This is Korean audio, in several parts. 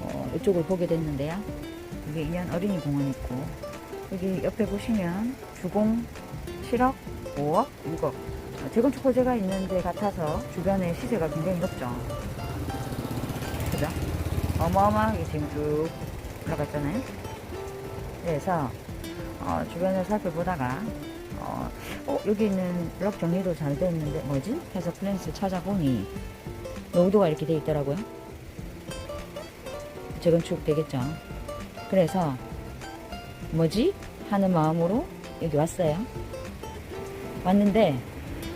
어, 이쪽을 보게 됐는데요. 여기 인연 어린이 공원 있고 여기 옆에 보시면 주공 7억, 5억, 6억 어, 재건축 호재가 있는 데 같아서 주변에 시세가 굉장히 높죠. 그죠? 어마어마하게 지금 쭉 올라갔잖아요. 그래서 어, 주변을 살펴보다가 어, 어, 여기 있는 블럭 정리도 잘돼 있는데 뭐지? 해서 플랜스 찾아보니 노후도가 이렇게 돼 있더라고요. 재건축 되겠죠. 그래서 뭐지? 하는 마음으로 여기 왔어요. 왔는데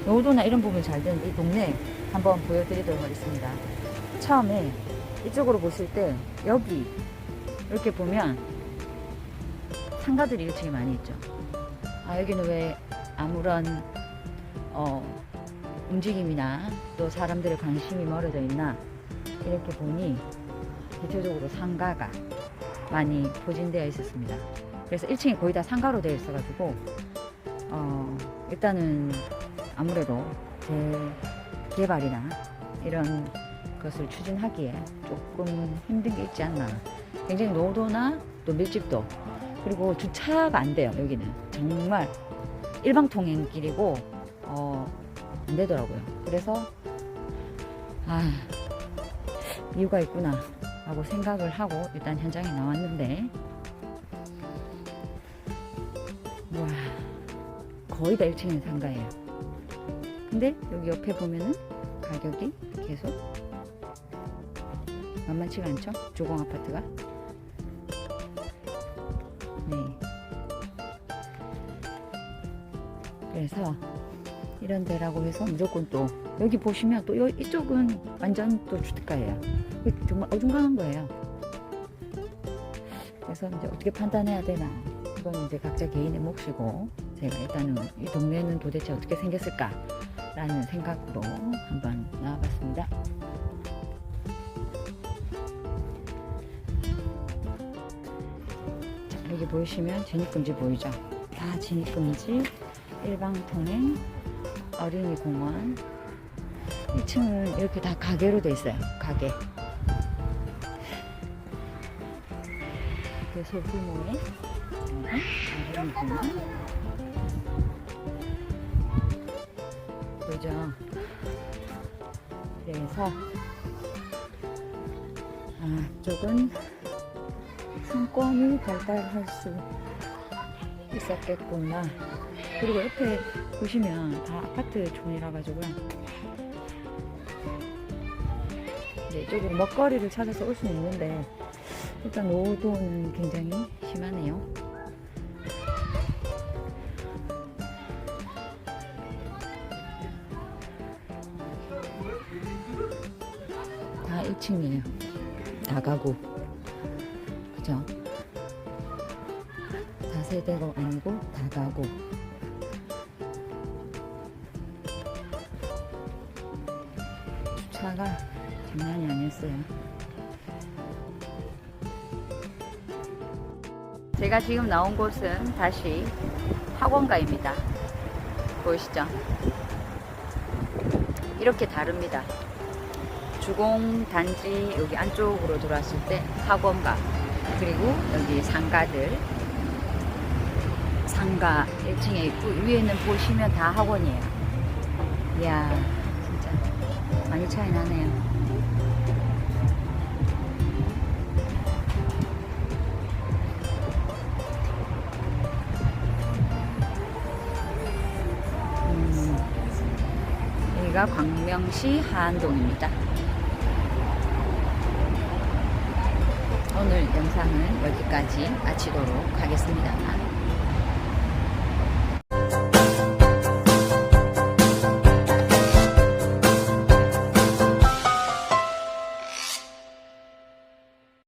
노후도나 이런 부분 잘 되는데 이 동네 한번 보여드리도록 하겠습니다. 처음에 이쪽으로 보실 때 여기 이렇게 보면 상가들이 1층에 많이 있죠. 아 여기는 왜 아무런 어, 움직임이나 또 사람들의 관심이 멀어져 있나 이렇게 보니 대체적으로 상가가 많이 포진되어 있었습니다. 그래서 1층이 거의 다 상가로 되어 있어가지고 어, 일단은 아무래도 재개발이나 이런 것을 추진하기에 조금 힘든 게 있지 않나. 굉장히 노도나 또 밀집도 그리고 주차가 안 돼요 여기는 정말 일방 통행길이고 어, 안 되더라고요. 그래서 아 이유가 있구나 라고 생각을 하고 일단 현장에 나왔는데 와 거의 다 1층에 상가예요. 근데 여기 옆에 보면은 가격이 계속 만만치가 않죠? 조공 아파트가. 네. 그래서 이런 데라고 해서 무조건 또 여기 보시면 또 요- 이쪽은 완전 또 주택가예요. 이게 정말 어중간한 거예요. 그래서 이제 어떻게 판단해야 되나 이건 이제 각자 개인의 몫이고 제가 일단은 이 동네는 도대체 어떻게 생겼을까라는 생각으로 한번 나와봤습니다. 자, 여기 보시면 진입금지 보이죠? 다 진입금지, 일방통행, 어린이 공원. 1층은 이렇게 다 가게로 돼 있어요. 가게. 그 소규모의. 보이죠? 그래서 앞쪽은 상권이 발달할 수 있었겠구나. 그리고 옆에 보시면 다 아파트 촌이라 가지고요. 이제 이쪽으로 먹거리를 찾아서 올 수는 있는데 일단 노도는 굉장히 심하네요. 다 1층이에요. 다 가구. 그죠? 다세대가 아니고 다 가구. 주차가 장난이 아니었어요. 제가 지금 나온 곳은 다시 학원가입니다. 보이시죠? 이렇게 다릅니다. 주공 단지 여기 안쪽으로 들어왔을 때 학원가 그리고 여기 상가들 상가 1층에 있고 위에는 보시면 다 학원이에요. 이야 진짜 많이 차이 나네요. 여기가 광명시 하안동입니다. 오늘 영상은 여기까지 마치도록 하겠습니다.